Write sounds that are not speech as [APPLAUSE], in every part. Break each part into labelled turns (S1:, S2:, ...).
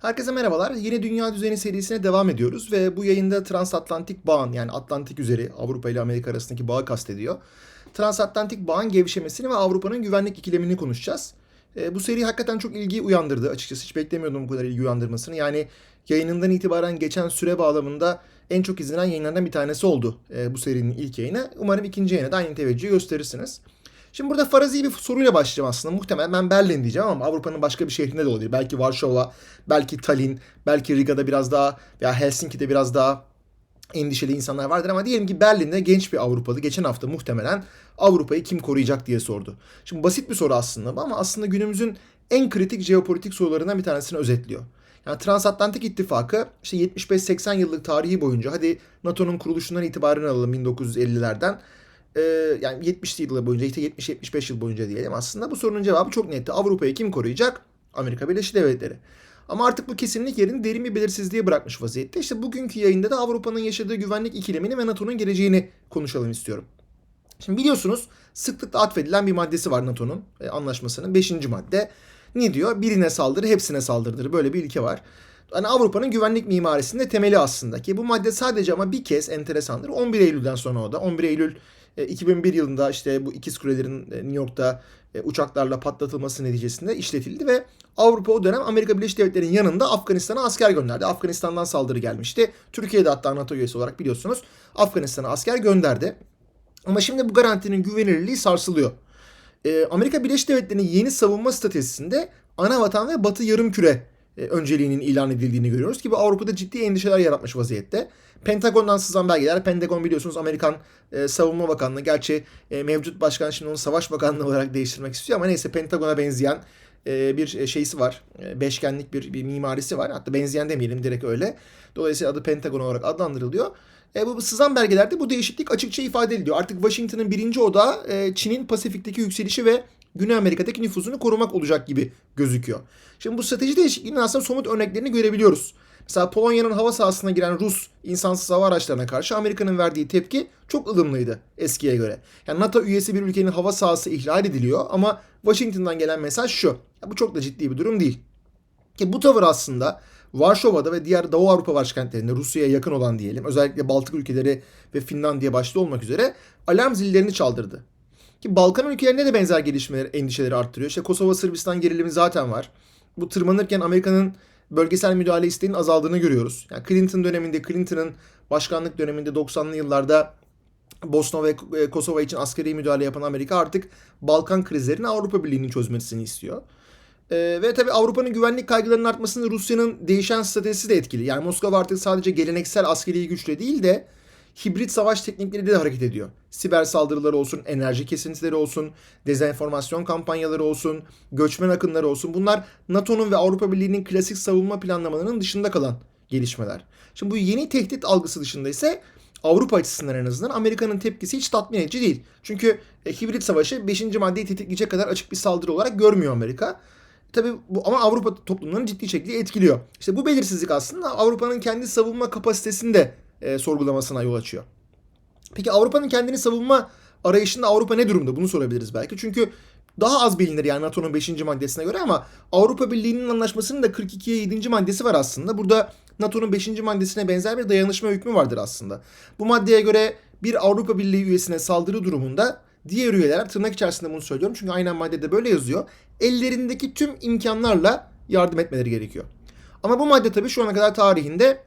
S1: Herkese merhabalar. Yeni Dünya Düzeni serisine devam ediyoruz ve bu yayında transatlantik bağın yani Atlantik üzeri Avrupa ile Amerika arasındaki bağı kastediyor. Transatlantik bağın gevşemesini ve Avrupa'nın güvenlik ikilemini konuşacağız. E, bu seri hakikaten çok ilgi uyandırdı açıkçası. Hiç beklemiyordum bu kadar ilgi uyandırmasını. Yani yayınından itibaren geçen süre bağlamında en çok izlenen yayınlardan bir tanesi oldu e, bu serinin ilk yayını. Umarım ikinci yayına da aynı teveccühü gösterirsiniz. Şimdi burada farazi bir soruyla başlayacağım aslında. Muhtemelen ben Berlin diyeceğim ama Avrupa'nın başka bir şehrinde de olabilir. Belki Varşova, belki Tallinn, belki Riga'da biraz daha veya Helsinki'de biraz daha endişeli insanlar vardır ama diyelim ki Berlin'de genç bir Avrupalı geçen hafta muhtemelen Avrupa'yı kim koruyacak diye sordu. Şimdi basit bir soru aslında ama aslında günümüzün en kritik jeopolitik sorularından bir tanesini özetliyor. Yani Transatlantik İttifakı işte 75-80 yıllık tarihi boyunca hadi NATO'nun kuruluşundan itibaren alalım 1950'lerden e, yani 70 yıl boyunca işte 70-75 yıl boyunca diyelim aslında bu sorunun cevabı çok netti. Avrupa'yı kim koruyacak? Amerika Birleşik Devletleri. Ama artık bu kesinlik yerini derin bir belirsizliğe bırakmış vaziyette. İşte bugünkü yayında da Avrupa'nın yaşadığı güvenlik ikilemini ve NATO'nun geleceğini konuşalım istiyorum. Şimdi biliyorsunuz sıklıkla atfedilen bir maddesi var NATO'nun e, anlaşmasının 5. madde. Ne diyor? Birine saldırı hepsine saldırdır. Böyle bir ilke var. Hani Avrupa'nın güvenlik mimarisinde temeli aslında ki bu madde sadece ama bir kez enteresandır. 11 Eylül'den sonra o da. 11 Eylül 2001 yılında işte bu ikiz kulelerin New York'ta uçaklarla patlatılması neticesinde işletildi ve Avrupa o dönem Amerika Birleşik Devletleri'nin yanında Afganistan'a asker gönderdi. Afganistan'dan saldırı gelmişti. Türkiye de hatta NATO üyesi olarak biliyorsunuz Afganistan'a asker gönderdi. Ama şimdi bu garantinin güvenilirliği sarsılıyor. Amerika Birleşik Devletleri'nin yeni savunma stratejisinde ana vatan ve batı yarım küre önceliğinin ilan edildiğini görüyoruz ki bu Avrupa'da ciddi endişeler yaratmış vaziyette. Pentagon'dan sızan belgeler. Pentagon biliyorsunuz Amerikan e, Savunma Bakanlığı. Gerçi e, mevcut başkan şimdi onu Savaş Bakanlığı olarak değiştirmek istiyor ama neyse Pentagon'a benzeyen e, bir şeysi var. E, beşgenlik bir, bir mimarisi var. Hatta benzeyen demeyelim direkt öyle. Dolayısıyla adı Pentagon olarak adlandırılıyor. E, bu sızan belgelerde bu değişiklik açıkça ifade ediliyor. Artık Washington'ın birinci odağı e, Çin'in Pasifik'teki yükselişi ve Güney Amerika'daki nüfuzunu korumak olacak gibi gözüküyor. Şimdi bu strateji değişikliğinin aslında somut örneklerini görebiliyoruz. Mesela Polonya'nın hava sahasına giren Rus insansız hava araçlarına karşı Amerika'nın verdiği tepki çok ılımlıydı eskiye göre. Yani NATO üyesi bir ülkenin hava sahası ihlal ediliyor ama Washington'dan gelen mesaj şu. Ya bu çok da ciddi bir durum değil. Ki bu tavır aslında Varşova'da ve diğer Doğu Avrupa başkentlerinde Rusya'ya yakın olan diyelim özellikle Baltık ülkeleri ve Finlandiya başta olmak üzere alarm zillerini çaldırdı. Ki Balkan ülkelerinde de benzer gelişmeler endişeleri arttırıyor. İşte Kosova Sırbistan gerilimi zaten var. Bu tırmanırken Amerika'nın bölgesel müdahale isteğinin azaldığını görüyoruz. Yani Clinton döneminde, Clinton'ın başkanlık döneminde 90'lı yıllarda Bosna ve e, Kosova için askeri müdahale yapan Amerika artık Balkan krizlerini Avrupa Birliği'nin çözmesini istiyor. Ee, ve tabii Avrupa'nın güvenlik kaygılarının artmasında Rusya'nın değişen stratejisi de etkili. Yani Moskova artık sadece geleneksel askeri güçle değil de hibrit savaş teknikleriyle de hareket ediyor. Siber saldırıları olsun, enerji kesintileri olsun, dezenformasyon kampanyaları olsun, göçmen akınları olsun. Bunlar NATO'nun ve Avrupa Birliği'nin klasik savunma planlamalarının dışında kalan gelişmeler. Şimdi bu yeni tehdit algısı dışında ise Avrupa açısından en azından Amerika'nın tepkisi hiç tatmin edici değil. Çünkü e, hibrit savaşı 5. maddeyi tetikleyecek kadar açık bir saldırı olarak görmüyor Amerika. Tabii bu ama Avrupa toplumlarını ciddi şekilde etkiliyor. İşte bu belirsizlik aslında Avrupa'nın kendi savunma kapasitesini de e, sorgulamasına yol açıyor. Peki Avrupa'nın kendini savunma arayışında Avrupa ne durumda? Bunu sorabiliriz belki. Çünkü daha az bilinir yani NATO'nun 5. maddesine göre ama Avrupa Birliği'nin anlaşmasının da 42'ye 7. maddesi var aslında. Burada NATO'nun 5. maddesine benzer bir dayanışma hükmü vardır aslında. Bu maddeye göre bir Avrupa Birliği üyesine saldırı durumunda diğer üyeler tırnak içerisinde bunu söylüyorum çünkü aynen maddede böyle yazıyor. Ellerindeki tüm imkanlarla yardım etmeleri gerekiyor. Ama bu madde tabii şu ana kadar tarihinde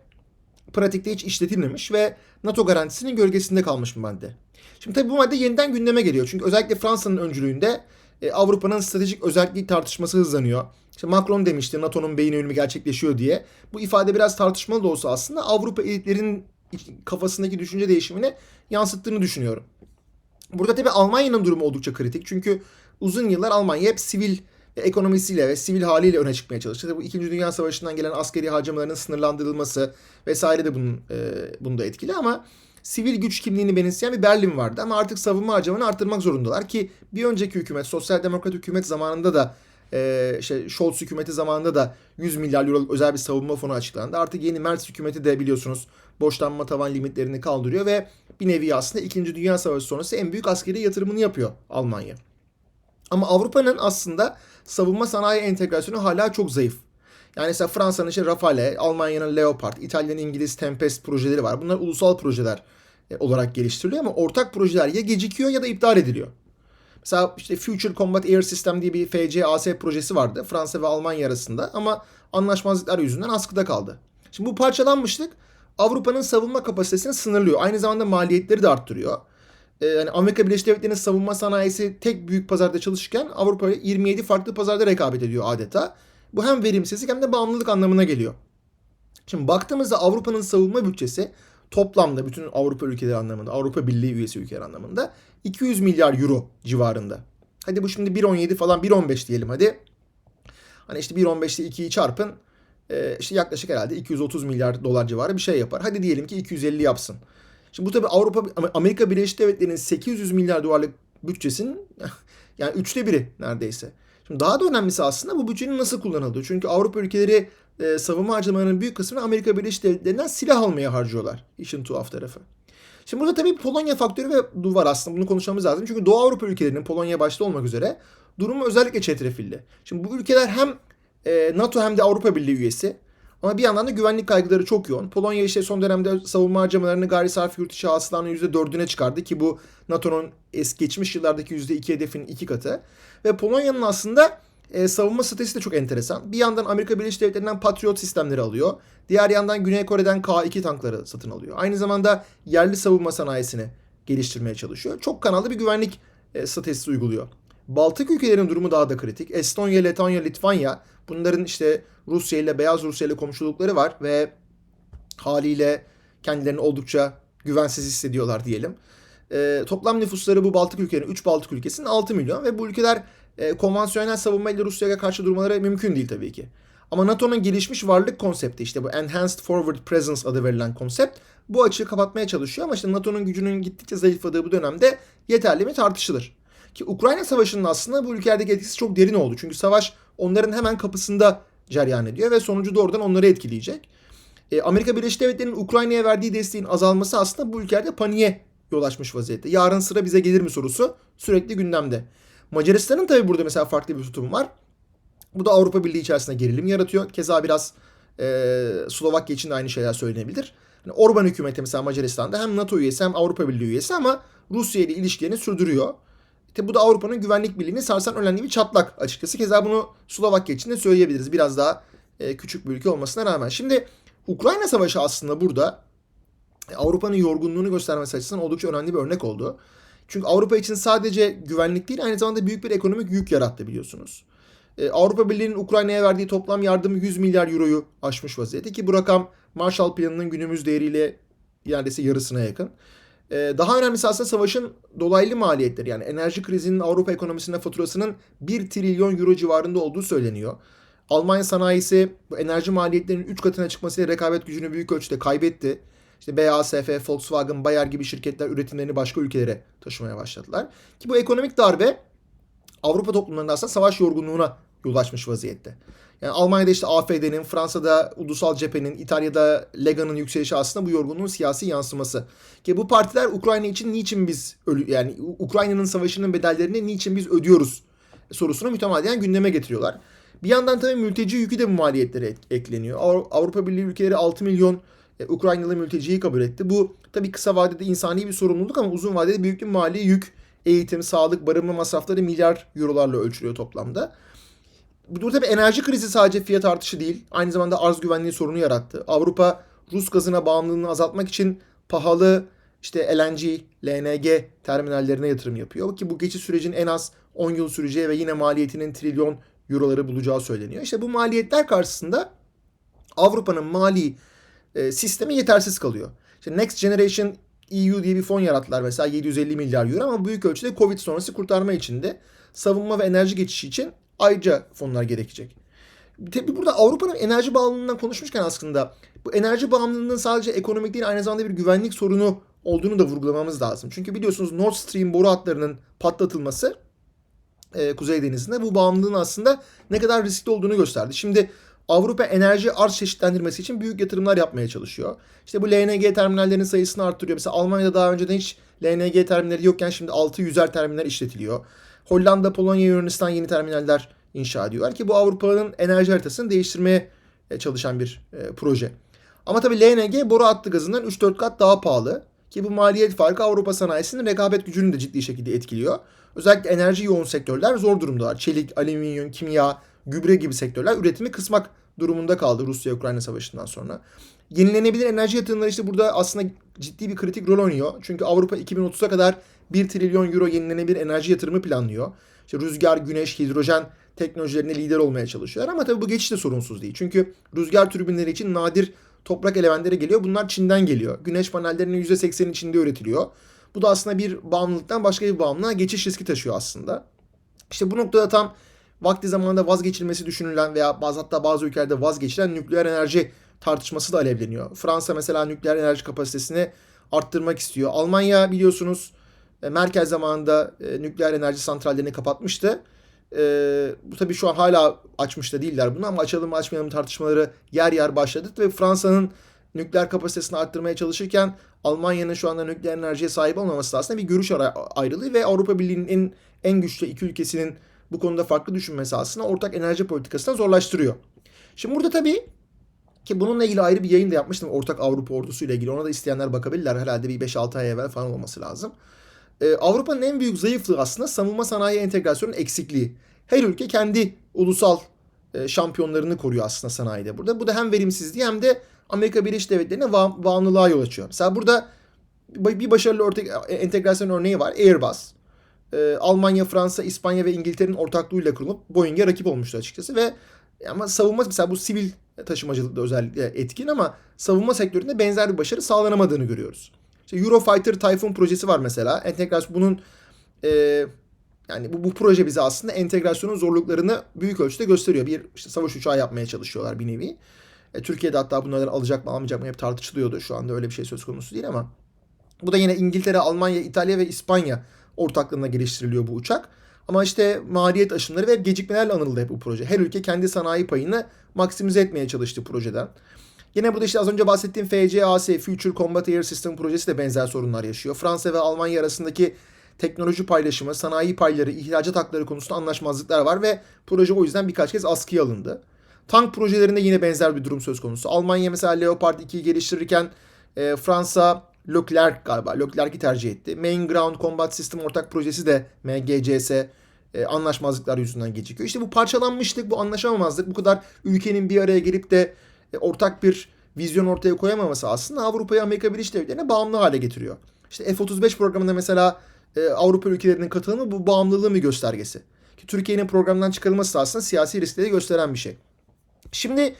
S1: pratikte hiç işletilmemiş ve NATO garantisinin gölgesinde kalmış bir madde. Şimdi tabii bu madde yeniden gündeme geliyor. Çünkü özellikle Fransa'nın öncülüğünde e, Avrupa'nın stratejik özelliği tartışması hızlanıyor. İşte Macron demişti NATO'nun beyin ölümü gerçekleşiyor diye. Bu ifade biraz tartışmalı da olsa aslında Avrupa elitlerin kafasındaki düşünce değişimine yansıttığını düşünüyorum. Burada tabii Almanya'nın durumu oldukça kritik. Çünkü uzun yıllar Almanya hep sivil ekonomisiyle ve sivil haliyle öne çıkmaya çalıştı. Bu İkinci Dünya Savaşı'ndan gelen askeri harcamaların sınırlandırılması vesaire de bunun e, bunda etkili ama sivil güç kimliğini benimseyen bir Berlin vardı ama artık savunma harcamanı arttırmak zorundalar ki bir önceki hükümet Sosyal Demokrat hükümet zamanında da e, şey Scholz hükümeti zamanında da 100 milyar euroluk özel bir savunma fonu açıklandı. Artık yeni Merz hükümeti de biliyorsunuz borçlanma tavan limitlerini kaldırıyor ve bir nevi aslında 2. Dünya Savaşı sonrası en büyük askeri yatırımını yapıyor Almanya. Ama Avrupa'nın aslında savunma sanayi entegrasyonu hala çok zayıf. Yani mesela Fransa'nın işte Rafale, Almanya'nın Leopard, İtalya'nın İngiliz Tempest projeleri var. Bunlar ulusal projeler e, olarak geliştiriliyor ama ortak projeler ya gecikiyor ya da iptal ediliyor. Mesela işte Future Combat Air System diye bir FCAS projesi vardı Fransa ve Almanya arasında ama anlaşmazlıklar yüzünden askıda kaldı. Şimdi bu parçalanmışlık Avrupa'nın savunma kapasitesini sınırlıyor. Aynı zamanda maliyetleri de arttırıyor. Ee, yani Amerika Birleşik Devletleri'nin savunma sanayisi tek büyük pazarda çalışırken Avrupa 27 farklı pazarda rekabet ediyor adeta. Bu hem verimsizlik hem de bağımlılık anlamına geliyor. Şimdi baktığımızda Avrupa'nın savunma bütçesi toplamda bütün Avrupa ülkeleri anlamında, Avrupa Birliği üyesi ülkeler anlamında 200 milyar euro civarında. Hadi bu şimdi 1.17 falan 1.15 diyelim hadi. Hani işte 1.15 ile 2'yi çarpın. Ee, işte yaklaşık herhalde 230 milyar dolar civarı bir şey yapar. Hadi diyelim ki 250 yapsın. Şimdi bu tabi Avrupa Amerika Birleşik Devletleri'nin 800 milyar dolarlık bütçesinin [LAUGHS] yani üçte biri neredeyse. Şimdi daha da önemlisi aslında bu bütçenin nasıl kullanıldığı. Çünkü Avrupa ülkeleri e, savunma harcamalarının büyük kısmını Amerika Birleşik Devletleri'nden silah almaya harcıyorlar. İşin tuhaf tarafı. Şimdi burada tabii Polonya faktörü ve duvar aslında bunu konuşmamız lazım. Çünkü Doğu Avrupa ülkelerinin Polonya başta olmak üzere durumu özellikle çetrefilli. Şimdi bu ülkeler hem e, NATO hem de Avrupa Birliği üyesi. Ama bir yandan da güvenlik kaygıları çok yoğun. Polonya işte son dönemde savunma harcamalarını gayri safi yurt içi hasılanın %4'üne çıkardı ki bu NATO'nun eski geçmiş yıllardaki %2 hedefinin iki katı. Ve Polonya'nın aslında e, savunma stratejisi de çok enteresan. Bir yandan Amerika Birleşik Devletleri'nden Patriot sistemleri alıyor. Diğer yandan Güney Kore'den K2 tankları satın alıyor. Aynı zamanda yerli savunma sanayisini geliştirmeye çalışıyor. Çok kanallı bir güvenlik e, stratejisi uyguluyor. Baltık ülkelerinin durumu daha da kritik. Estonya, Letonya, Litvanya bunların işte Rusya ile Beyaz Rusya ile komşulukları var ve haliyle kendilerini oldukça güvensiz hissediyorlar diyelim. E, toplam nüfusları bu Baltık ülkelerinin 3 Baltık ülkesinin 6 milyon ve bu ülkeler e, konvansiyonel savunma ile Rusya'ya karşı durmaları mümkün değil tabii ki. Ama NATO'nun gelişmiş varlık konsepti işte bu Enhanced Forward Presence adı verilen konsept bu açığı kapatmaya çalışıyor ama işte NATO'nun gücünün gittikçe zayıfladığı bu dönemde yeterli mi tartışılır. Ki Ukrayna Savaşı'nın aslında bu ülkelerdeki etkisi çok derin oldu. Çünkü savaş onların hemen kapısında ceryan ediyor ve sonucu doğrudan onları etkileyecek. E, Amerika Birleşik Devletleri'nin Ukrayna'ya verdiği desteğin azalması aslında bu ülkelerde paniğe yol açmış vaziyette. Yarın sıra bize gelir mi sorusu sürekli gündemde. Macaristan'ın tabii burada mesela farklı bir tutumu var. Bu da Avrupa Birliği içerisinde gerilim yaratıyor. Keza biraz e, Slovakya için de aynı şeyler söylenebilir. Yani Orban hükümeti mesela Macaristan'da hem NATO üyesi hem Avrupa Birliği üyesi ama Rusya ile ilişkilerini sürdürüyor. İşte bu da Avrupa'nın güvenlik birliğini sarsan önemli bir çatlak açıkçası. Keza bunu Slovakya için de söyleyebiliriz. Biraz daha e, küçük bir ülke olmasına rağmen. Şimdi Ukrayna Savaşı aslında burada e, Avrupa'nın yorgunluğunu göstermesi açısından oldukça önemli bir örnek oldu. Çünkü Avrupa için sadece güvenlik değil aynı zamanda büyük bir ekonomik yük yarattı biliyorsunuz. Ee, Avrupa Birliği'nin Ukrayna'ya verdiği toplam yardım 100 milyar euroyu aşmış vaziyette ki bu rakam Marshall Planı'nın günümüz değeriyle neredeyse yarısına yakın. Ee, daha önemlisi aslında savaşın dolaylı maliyetleri yani enerji krizinin Avrupa ekonomisine faturasının 1 trilyon euro civarında olduğu söyleniyor. Almanya sanayisi bu enerji maliyetlerinin 3 katına çıkmasıyla rekabet gücünü büyük ölçüde kaybetti. İşte BASF, Volkswagen, Bayer gibi şirketler üretimlerini başka ülkelere taşımaya başladılar. Ki bu ekonomik darbe Avrupa toplumlarında aslında savaş yorgunluğuna yol açmış vaziyette. Yani Almanya'da işte AFD'nin, Fransa'da Ulusal Cephe'nin, İtalya'da Lega'nın yükselişi aslında bu yorgunluğun siyasi yansıması. Ki bu partiler Ukrayna için niçin biz ölü yani Ukrayna'nın savaşının bedellerini niçin biz ödüyoruz sorusunu mütemadiyen gündeme getiriyorlar. Bir yandan tabii mülteci yükü de bu maliyetlere ekleniyor. Avrupa Birliği ülkeleri 6 milyon e, Ukraynalı mülteciyi kabul etti. Bu tabii kısa vadede insani bir sorumluluk ama uzun vadede büyük bir mali yük. Eğitim, sağlık, barınma masrafları milyar eurolarla ölçülüyor toplamda. Burada tabii enerji krizi sadece fiyat artışı değil, aynı zamanda arz güvenliği sorunu yarattı. Avrupa Rus gazına bağımlılığını azaltmak için pahalı işte LNG, LNG terminallerine yatırım yapıyor ki bu geçiş sürecin en az 10 yıl süreceği ve yine maliyetinin trilyon euroları bulacağı söyleniyor. İşte bu maliyetler karşısında Avrupa'nın mali e, sistemi yetersiz kalıyor. İşte Next Generation EU diye bir fon yarattılar mesela 750 milyar euro ama büyük ölçüde Covid sonrası kurtarma için de savunma ve enerji geçişi için ayrıca fonlar gerekecek. Tabi burada Avrupa'nın enerji bağımlılığından konuşmuşken aslında bu enerji bağımlılığının sadece ekonomik değil aynı zamanda bir güvenlik sorunu olduğunu da vurgulamamız lazım. Çünkü biliyorsunuz Nord Stream boru hatlarının patlatılması e, Kuzey Denizi'nde bu bağımlılığın aslında ne kadar riskli olduğunu gösterdi. Şimdi Avrupa enerji arz çeşitlendirmesi için büyük yatırımlar yapmaya çalışıyor. İşte bu LNG terminallerinin sayısını arttırıyor. Mesela Almanya'da daha önceden hiç LNG terminali yokken şimdi 600'er terminal işletiliyor. Hollanda, Polonya, Yunanistan yeni terminaller inşa ediyorlar ki bu Avrupa'nın enerji haritasını değiştirmeye e, çalışan bir e, proje. Ama tabii LNG boru hattı gazından 3-4 kat daha pahalı. Ki bu maliyet farkı Avrupa sanayisinin rekabet gücünü de ciddi şekilde etkiliyor. Özellikle enerji yoğun sektörler zor durumdalar. Çelik, alüminyum, kimya, gübre gibi sektörler üretimi kısmak durumunda kaldı Rusya-Ukrayna savaşından sonra. Yenilenebilir enerji yatırımları işte burada aslında ciddi bir kritik rol oynuyor. Çünkü Avrupa 2030'a kadar 1 trilyon euro yenilenebilir enerji yatırımı planlıyor. İşte rüzgar, güneş, hidrojen teknolojilerinde lider olmaya çalışıyorlar. Ama tabii bu geçiş de sorunsuz değil. Çünkü rüzgar türbinleri için nadir toprak elementleri geliyor. Bunlar Çin'den geliyor. Güneş panellerinin %80'i Çin'de üretiliyor. Bu da aslında bir bağımlılıktan başka bir bağımlılığa geçiş riski taşıyor aslında. İşte bu noktada tam vakti zamanında vazgeçilmesi düşünülen veya bazı hatta bazı ülkelerde vazgeçilen nükleer enerji tartışması da alevleniyor. Fransa mesela nükleer enerji kapasitesini arttırmak istiyor. Almanya biliyorsunuz e, Merkel zamanında e, nükleer enerji santrallerini kapatmıştı. E, bu tabii şu an hala açmış da değiller bunu ama açalım mı açmayalım tartışmaları yer yer başladı. Ve Fransa'nın nükleer kapasitesini arttırmaya çalışırken Almanya'nın şu anda nükleer enerjiye sahip olmaması da aslında bir görüş ayrılığı ve Avrupa Birliği'nin en, en güçlü iki ülkesinin bu konuda farklı düşünmesi aslında ortak enerji politikasını zorlaştırıyor. Şimdi burada tabii ki bununla ilgili ayrı bir yayın da yapmıştım ortak Avrupa ordusu ile ilgili. Ona da isteyenler bakabilirler. Herhalde bir 5-6 ay evvel falan olması lazım. Ee, Avrupa'nın en büyük zayıflığı aslında savunma sanayi entegrasyonun eksikliği. Her ülke kendi ulusal e, şampiyonlarını koruyor aslında sanayide burada. Bu da hem verimsizliği hem de Amerika Birleşik Devletleri'ne va- bağımlılığa yol açıyor. Mesela burada bir başarılı orta- entegrasyon örneği var. Airbus. Ee, Almanya, Fransa, İspanya ve İngiltere'nin ortaklığıyla kurulup Boeing'e rakip olmuştu açıkçası ve ama savunma mesela bu sivil taşımacılıkta özellikle etkin ama savunma sektöründe benzer bir başarı sağlanamadığını görüyoruz. İşte Eurofighter Typhoon projesi var mesela. Entegrasyon bunun e, yani bu, bu proje bize aslında entegrasyonun zorluklarını büyük ölçüde gösteriyor. Bir işte savaş uçağı yapmaya çalışıyorlar bir nevi. E, Türkiye'de hatta bunlardan alacak mı almayacak mı hep tartışılıyordu. Şu anda öyle bir şey söz konusu değil ama. Bu da yine İngiltere, Almanya, İtalya ve İspanya ortaklığında geliştiriliyor bu uçak. Ama işte maliyet aşımları ve gecikmelerle anıldı hep bu proje. Her ülke kendi sanayi payını maksimize etmeye çalıştı projeden. Yine burada işte az önce bahsettiğim FCAS, Future Combat Air System projesi de benzer sorunlar yaşıyor. Fransa ve Almanya arasındaki teknoloji paylaşımı, sanayi payları, ihracat hakları konusunda anlaşmazlıklar var ve proje o yüzden birkaç kez askıya alındı. Tank projelerinde yine benzer bir durum söz konusu. Almanya mesela Leopard 2'yi geliştirirken e, Fransa Leclerc galiba. Leclerc'i tercih etti. Main Ground Combat System ortak projesi de MGCS e, anlaşmazlıklar yüzünden gecikiyor. İşte bu parçalanmışlık, bu anlaşamamazlık, bu kadar ülkenin bir araya gelip de e, ortak bir vizyon ortaya koyamaması aslında Avrupa'yı Amerika Birleşik Devletleri'ne bağımlı hale getiriyor. İşte F-35 programında mesela e, Avrupa ülkelerinin katılımı bu bağımlılığın bir göstergesi. Ki Türkiye'nin programdan çıkarılması da aslında siyasi riskleri gösteren bir şey. Şimdi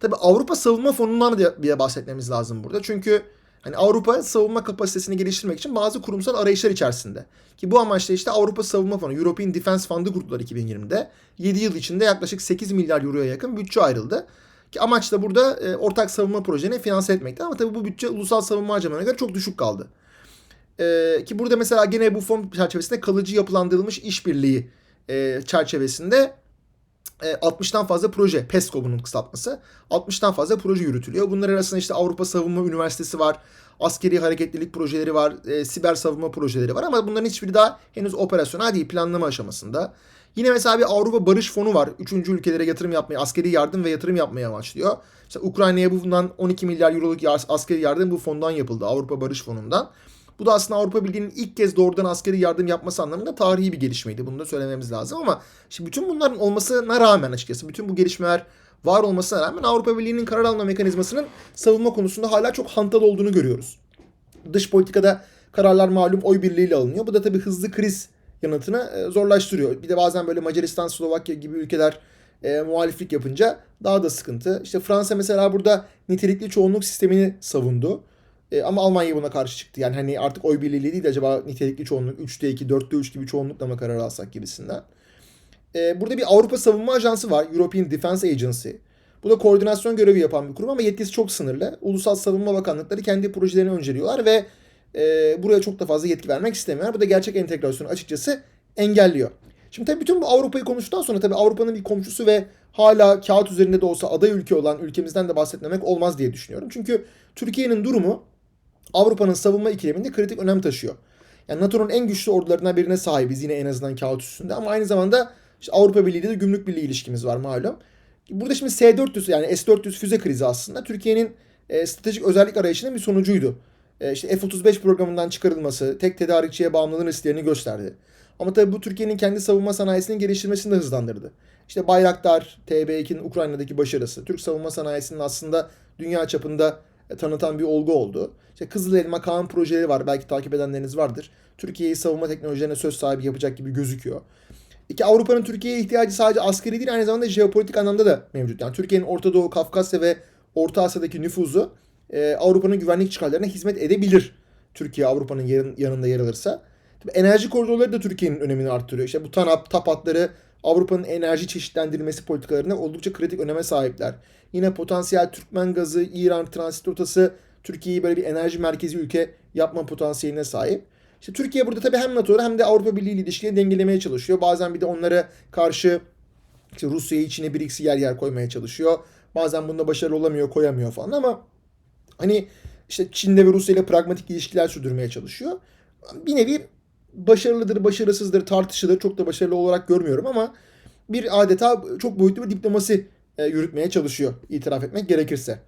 S1: tabi Avrupa Savunma Fonu'ndan da bir bahsetmemiz lazım burada. Çünkü Hani Avrupa savunma kapasitesini geliştirmek için bazı kurumsal arayışlar içerisinde. Ki bu amaçla işte Avrupa Savunma Fonu, European Defense Fund'ı kurdular 2020'de. 7 yıl içinde yaklaşık 8 milyar euroya yakın bütçe ayrıldı. Ki amaç da burada e, ortak savunma projeni finanse etmekti. Ama tabii bu bütçe ulusal savunma harcamalarına göre çok düşük kaldı. E, ki burada mesela gene bu fon çerçevesinde kalıcı yapılandırılmış işbirliği e, çerçevesinde 60'tan fazla proje, PESCO bunun kısaltması. 60'tan fazla proje yürütülüyor. Bunlar arasında işte Avrupa Savunma Üniversitesi var, askeri hareketlilik projeleri var, e, siber savunma projeleri var ama bunların hiçbiri daha henüz operasyonel değil, planlama aşamasında. Yine mesela bir Avrupa Barış Fonu var. Üçüncü ülkelere yatırım yapmaya, askeri yardım ve yatırım yapmaya amaçlıyor. İşte Ukrayna'ya bundan 12 milyar euroluk askeri yardım bu fondan yapıldı. Avrupa Barış Fonu'ndan. Bu da aslında Avrupa Birliği'nin ilk kez doğrudan askeri yardım yapması anlamında tarihi bir gelişmeydi. Bunu da söylememiz lazım ama şimdi bütün bunların olmasına rağmen açıkçası bütün bu gelişmeler var olmasına rağmen Avrupa Birliği'nin karar alma mekanizmasının savunma konusunda hala çok hantal olduğunu görüyoruz. Dış politikada kararlar malum oy birliğiyle alınıyor. Bu da tabii hızlı kriz yanıtını e, zorlaştırıyor. Bir de bazen böyle Macaristan, Slovakya gibi ülkeler e, muhaliflik yapınca daha da sıkıntı. İşte Fransa mesela burada nitelikli çoğunluk sistemini savundu. E, ama Almanya buna karşı çıktı. Yani hani artık oy birliğiyle değil de acaba nitelikli çoğunluk 3'te 2, 4'te 3 gibi çoğunlukla mı karar alsak gibisinden. E, burada bir Avrupa Savunma Ajansı var. European Defense Agency. Bu da koordinasyon görevi yapan bir kurum ama yetkisi çok sınırlı. Ulusal Savunma Bakanlıkları kendi projelerini önceliyorlar ve e, buraya çok da fazla yetki vermek istemiyorlar. Bu da gerçek entegrasyonu açıkçası engelliyor. Şimdi tabii bütün bu Avrupa'yı konuştuktan sonra tabii Avrupa'nın bir komşusu ve hala kağıt üzerinde de olsa aday ülke olan ülkemizden de bahsetmemek olmaz diye düşünüyorum. Çünkü Türkiye'nin durumu Avrupa'nın savunma ikileminde kritik önem taşıyor. Yani NATO'nun en güçlü ordularından birine sahibiz yine en azından kağıt üstünde ama aynı zamanda işte Avrupa Birliği de gümrük birliği ilişkimiz var malum. Burada şimdi S-400 yani S-400 füze krizi aslında Türkiye'nin e, stratejik özellik arayışının bir sonucuydu. E, işte F-35 programından çıkarılması, tek tedarikçiye bağımlılığın risklerini gösterdi. Ama tabii bu Türkiye'nin kendi savunma sanayisinin geliştirmesini de hızlandırdı. İşte Bayraktar, TB2'nin Ukrayna'daki başarısı, Türk savunma sanayisinin aslında dünya çapında tanıtan bir olgu oldu. İşte Kızıl Elma Kaan projeleri var. Belki takip edenleriniz vardır. Türkiye'yi savunma teknolojilerine söz sahibi yapacak gibi gözüküyor. İki Avrupa'nın Türkiye'ye ihtiyacı sadece askeri değil aynı zamanda jeopolitik anlamda da mevcut. Yani Türkiye'nin Orta Doğu, Kafkasya ve Orta Asya'daki nüfuzu e, Avrupa'nın güvenlik çıkarlarına hizmet edebilir. Türkiye Avrupa'nın yanında yer alırsa. Tabii enerji koridorları da Türkiye'nin önemini arttırıyor. İşte bu TANAP, TAP hatları Avrupa'nın enerji çeşitlendirilmesi politikalarına oldukça kritik öneme sahipler. Yine potansiyel Türkmen gazı, İran transit rotası Türkiye'yi böyle bir enerji merkezi ülke yapma potansiyeline sahip. İşte Türkiye burada tabii hem NATO'da hem de Avrupa Birliği ile ilişkileri dengelemeye çalışıyor. Bazen bir de onlara karşı işte Rusya'yı içine bir yer yer koymaya çalışıyor. Bazen bunda başarılı olamıyor, koyamıyor falan ama hani işte Çin'le ve Rusya ile pragmatik ilişkiler sürdürmeye çalışıyor. Bir nevi başarılıdır, başarısızdır, tartışılır. Çok da başarılı olarak görmüyorum ama bir adeta çok boyutlu bir diplomasi e, yürütmeye çalışıyor itiraf etmek gerekirse.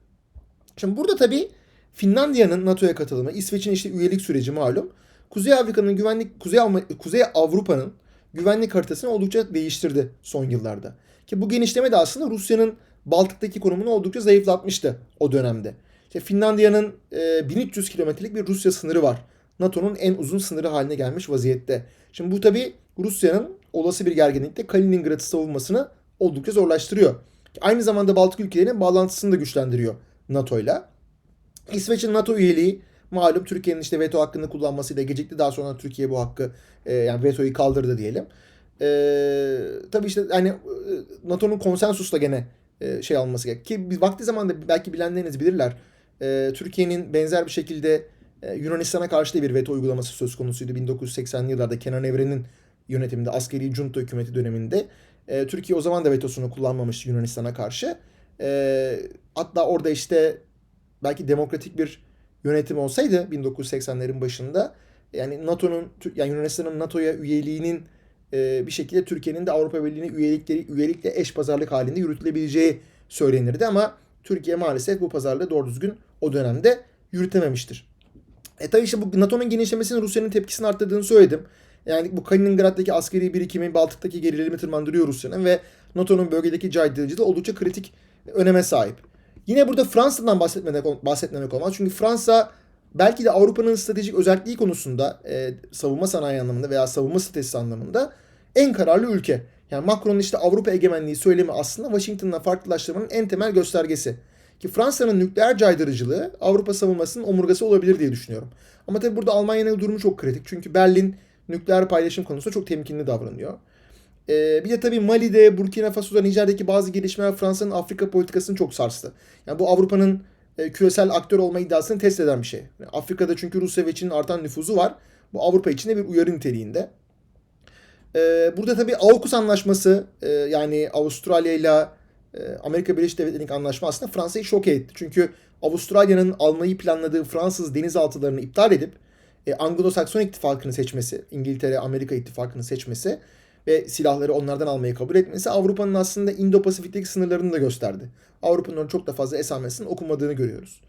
S1: Şimdi burada tabii Finlandiya'nın NATO'ya katılımı, İsveç'in işte üyelik süreci malum. Kuzey Afrika'nın güvenlik, Kuzey, Kuzey Avrupa'nın güvenlik haritasını oldukça değiştirdi son yıllarda. Ki bu genişleme de aslında Rusya'nın Baltık'taki konumunu oldukça zayıflatmıştı o dönemde. İşte Finlandiya'nın e, 1300 kilometrelik bir Rusya sınırı var. NATO'nun en uzun sınırı haline gelmiş vaziyette. Şimdi bu tabi Rusya'nın olası bir gerginlikte Kaliningrad'ı savunmasını oldukça zorlaştırıyor. Aynı zamanda Baltık ülkelerinin bağlantısını da güçlendiriyor NATO'yla. İsveç'in NATO üyeliği malum Türkiye'nin işte veto hakkını kullanmasıyla gecikti. Daha sonra Türkiye bu hakkı e, yani vetoyu kaldırdı diyelim. E, tabii işte yani e, NATO'nun konsensusla gene e, şey alması gerek. Ki vakti zamanda belki bilenleriniz bilirler. E, Türkiye'nin benzer bir şekilde Yunanistan'a karşı da bir veto uygulaması söz konusuydu 1980'li yıllarda Kenan Evren'in yönetiminde askeri junta hükümeti döneminde. E, Türkiye o zaman da vetosunu kullanmamıştı Yunanistan'a karşı. E, hatta orada işte belki demokratik bir yönetim olsaydı 1980'lerin başında yani NATO'nun yani Yunanistan'ın NATO'ya üyeliğinin e, bir şekilde Türkiye'nin de Avrupa Birliği'ne üyelikleri üyelikle eş pazarlık halinde yürütülebileceği söylenirdi ama Türkiye maalesef bu pazarlığı doğru düzgün o dönemde yürütememiştir. E tabii işte bu NATO'nun genişlemesinin Rusya'nın tepkisini arttırdığını söyledim. Yani bu Kaliningrad'daki askeri birikimi Baltık'taki gerilimi tırmandırıyor Rusya'nın ve NATO'nun bölgedeki caydırıcılığı oldukça kritik öneme sahip. Yine burada Fransa'dan bahsetmemek, bahsetmemek olmaz. Çünkü Fransa belki de Avrupa'nın stratejik özelliği konusunda e, savunma sanayi anlamında veya savunma stratejisi anlamında en kararlı ülke. Yani Macron'un işte Avrupa egemenliği söylemi aslında Washington'la farklılaştırmanın en temel göstergesi. Ki Fransa'nın nükleer caydırıcılığı Avrupa savunmasının omurgası olabilir diye düşünüyorum. Ama tabii burada Almanya'nın durumu çok kritik. Çünkü Berlin nükleer paylaşım konusunda çok temkinli davranıyor. Ee, bir de tabii Mali'de, Burkina Faso'da, Nijer'deki bazı gelişmeler Fransa'nın Afrika politikasını çok sarstı. Yani bu Avrupa'nın e, küresel aktör olma iddiasını test eden bir şey. Yani Afrika'da çünkü Rusya ve Çin'in artan nüfuzu var. Bu Avrupa için de bir uyarı niteliğinde. Ee, burada tabii AUKUS anlaşması e, yani Avustralya ile Amerika Birleşik Devletleri'nin anlaşma aslında Fransa'yı şok etti. Çünkü Avustralya'nın almayı planladığı Fransız denizaltılarını iptal edip e, Anglo-Sakson ittifakını seçmesi, İngiltere, Amerika ittifakını seçmesi ve silahları onlardan almayı kabul etmesi Avrupa'nın aslında Indo-Pasifik'teki sınırlarını da gösterdi. Avrupa'nın çok da fazla esamesinin okumadığını görüyoruz.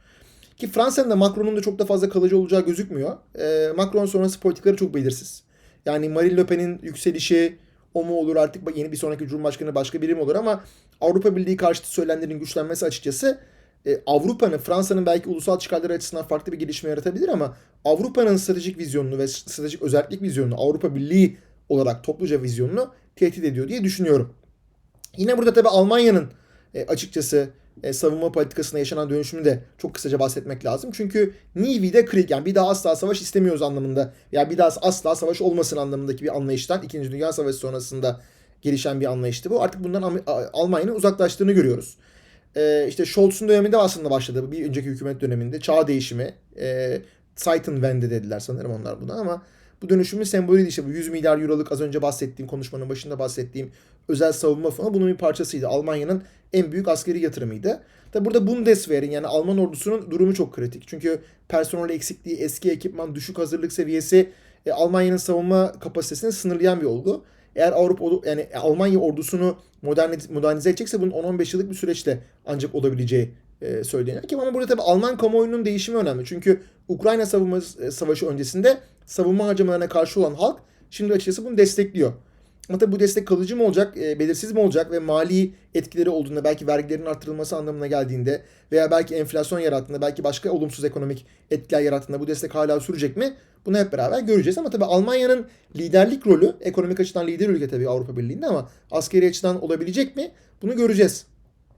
S1: Ki Fransa'nın da Macron'un da çok da fazla kalıcı olacağı gözükmüyor. E, Macron sonrası politikaları çok belirsiz. Yani Marine Le Pen'in yükselişi o mu olur artık yeni bir sonraki Cumhurbaşkanı başka biri mi olur ama Avrupa Birliği karşıtı söylemlerin güçlenmesi açıkçası e, Avrupa'nın, Fransa'nın belki ulusal çıkarları açısından farklı bir gelişme yaratabilir ama Avrupa'nın stratejik vizyonunu ve stratejik özellik vizyonunu, Avrupa Birliği olarak topluca vizyonunu tehdit ediyor diye düşünüyorum. Yine burada tabii Almanya'nın e, açıkçası e, savunma politikasına yaşanan dönüşümü de çok kısaca bahsetmek lazım. Çünkü Nivi'de Krieg yani bir daha asla savaş istemiyoruz anlamında yani bir daha asla savaş olmasın anlamındaki bir anlayıştan 2. Dünya Savaşı sonrasında gelişen bir anlayıştı bu. Artık bundan Almanya'nın uzaklaştığını görüyoruz. E, işte Scholz'un döneminde aslında başladı. Bir önceki hükümet döneminde çağ değişimi. E, Zeitenwende dediler sanırım onlar buna ama bu dönüşümün sembolüydü işte bu 100 milyar euroluk az önce bahsettiğim konuşmanın başında bahsettiğim özel savunma fonu bunun bir parçasıydı. Almanya'nın en büyük askeri yatırımıydı. Tabi burada Bundeswehr'in yani Alman ordusunun durumu çok kritik. Çünkü personel eksikliği, eski ekipman, düşük hazırlık seviyesi e, Almanya'nın savunma kapasitesini sınırlayan bir olgu. Eğer Avrupa yani Almanya ordusunu modernize, modernize edecekse bunun 10-15 yıllık bir süreçte ancak olabileceği e, söyleniyor ki ama burada tabii Alman kamuoyunun değişimi önemli. Çünkü Ukrayna savunma e, savaşı öncesinde savunma harcamalarına karşı olan halk şimdi açıkçası bunu destekliyor. Ama tabii bu destek kalıcı mı olacak, e, belirsiz mi olacak ve mali etkileri olduğunda belki vergilerin artırılması anlamına geldiğinde veya belki enflasyon yarattığında, belki başka olumsuz ekonomik etkiler yarattığında bu destek hala sürecek mi? Bunu hep beraber göreceğiz ama tabii Almanya'nın liderlik rolü, ekonomik açıdan lider ülke tabii Avrupa Birliği'nde ama askeri açıdan olabilecek mi? Bunu göreceğiz.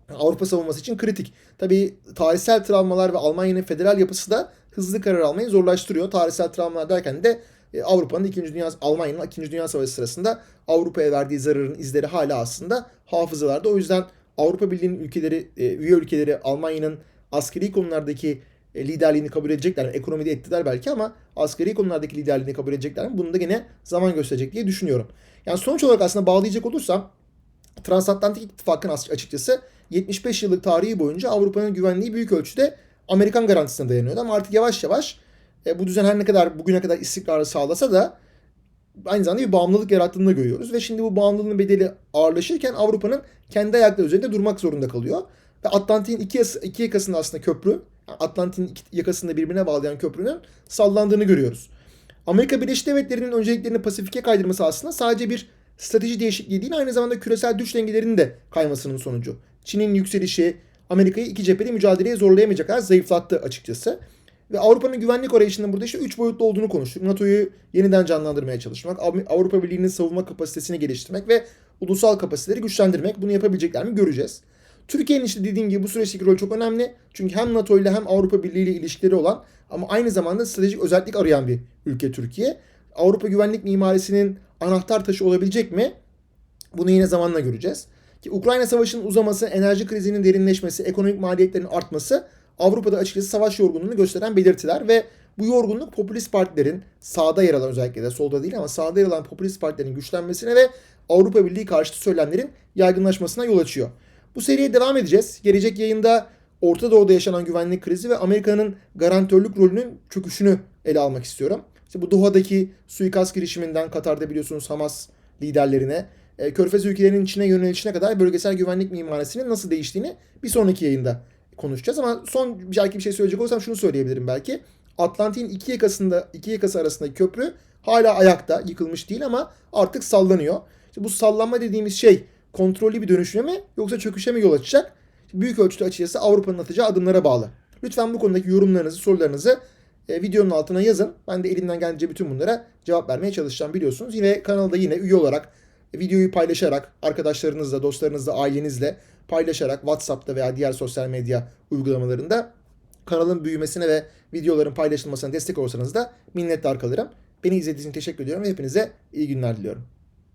S1: Avrupa savunması için kritik. Tabii tarihsel travmalar ve Almanya'nın federal yapısı da hızlı karar almayı zorlaştırıyor. Tarihsel travmalar derken de e, Avrupa'nın 2. Dünya Almanya'nın 2. Dünya Savaşı sırasında Avrupa'ya verdiği zararın izleri hala aslında hafızalarda. O yüzden Avrupa Birliği'nin ülkeleri, e, üye ülkeleri Almanya'nın askeri konulardaki e, liderliğini kabul edecekler mi? Ekonomide ettiler belki ama askeri konulardaki liderliğini kabul edecekler? Bunu da gene zaman gösterecek diye düşünüyorum. Yani sonuç olarak aslında bağlayacak olursam Transatlantik İttifakı'nın as- açıkçası 75 yıllık tarihi boyunca Avrupa'nın güvenliği büyük ölçüde Amerikan garantisine dayanıyordu. Ama artık yavaş yavaş e, bu düzen her ne kadar bugüne kadar istikrarı sağlasa da aynı zamanda bir bağımlılık yarattığını da görüyoruz. Ve şimdi bu bağımlılığın bedeli ağırlaşırken Avrupa'nın kendi ayakları üzerinde durmak zorunda kalıyor. Ve Atlantik'in iki, iki yakasında aslında köprü, Atlantik'in iki yakasında birbirine bağlayan köprünün sallandığını görüyoruz. Amerika Birleşik Devletleri'nin önceliklerini Pasifik'e kaydırması aslında sadece bir strateji değişikliği değil aynı zamanda küresel güç dengelerinin de kaymasının sonucu. Çin'in yükselişi Amerika'yı iki cephede mücadeleye zorlayamayacak kadar zayıflattı açıkçası. Ve Avrupa'nın güvenlik arayışının burada işte üç boyutlu olduğunu konuştuk. NATO'yu yeniden canlandırmaya çalışmak, Av- Avrupa Birliği'nin savunma kapasitesini geliştirmek ve ulusal kapasiteleri güçlendirmek. Bunu yapabilecekler mi göreceğiz. Türkiye'nin işte dediğim gibi bu süreçteki rol çok önemli. Çünkü hem NATO ile hem Avrupa Birliği ile ilişkileri olan ama aynı zamanda stratejik özellik arayan bir ülke Türkiye. Avrupa güvenlik mimarisinin anahtar taşı olabilecek mi? Bunu yine zamanla göreceğiz. Ki Ukrayna Savaşı'nın uzaması, enerji krizinin derinleşmesi, ekonomik maliyetlerin artması Avrupa'da açıkçası savaş yorgunluğunu gösteren belirtiler ve bu yorgunluk popülist partilerin sağda yer alan özellikle de solda değil ama sağda yer alan popülist partilerin güçlenmesine ve Avrupa Birliği karşıtı söylemlerin yaygınlaşmasına yol açıyor. Bu seriye devam edeceğiz. Gelecek yayında Orta Doğu'da yaşanan güvenlik krizi ve Amerika'nın garantörlük rolünün çöküşünü ele almak istiyorum. İşte bu Doha'daki suikast girişiminden Katar'da biliyorsunuz Hamas liderlerine, e, Körfez ülkelerinin içine yönelişine kadar bölgesel güvenlik mimarisinin nasıl değiştiğini bir sonraki yayında konuşacağız. Ama son belki bir şey söyleyecek olursam şunu söyleyebilirim belki. Atlantik'in iki yakasında iki yakası arasındaki köprü hala ayakta, yıkılmış değil ama artık sallanıyor. İşte bu sallanma dediğimiz şey kontrollü bir dönüşüme mi yoksa çöküşe mi yol açacak? Büyük ölçüde açıkçası Avrupa'nın atacağı adımlara bağlı. Lütfen bu konudaki yorumlarınızı, sorularınızı e, videonun altına yazın. Ben de elimden gelince bütün bunlara cevap vermeye çalışacağım biliyorsunuz. Yine kanalda yine üye olarak e, videoyu paylaşarak arkadaşlarınızla, dostlarınızla, ailenizle paylaşarak WhatsApp'ta veya diğer sosyal medya uygulamalarında kanalın büyümesine ve videoların paylaşılmasına destek olursanız da minnettar kalırım. Beni izlediğiniz için teşekkür ediyorum ve hepinize iyi günler diliyorum.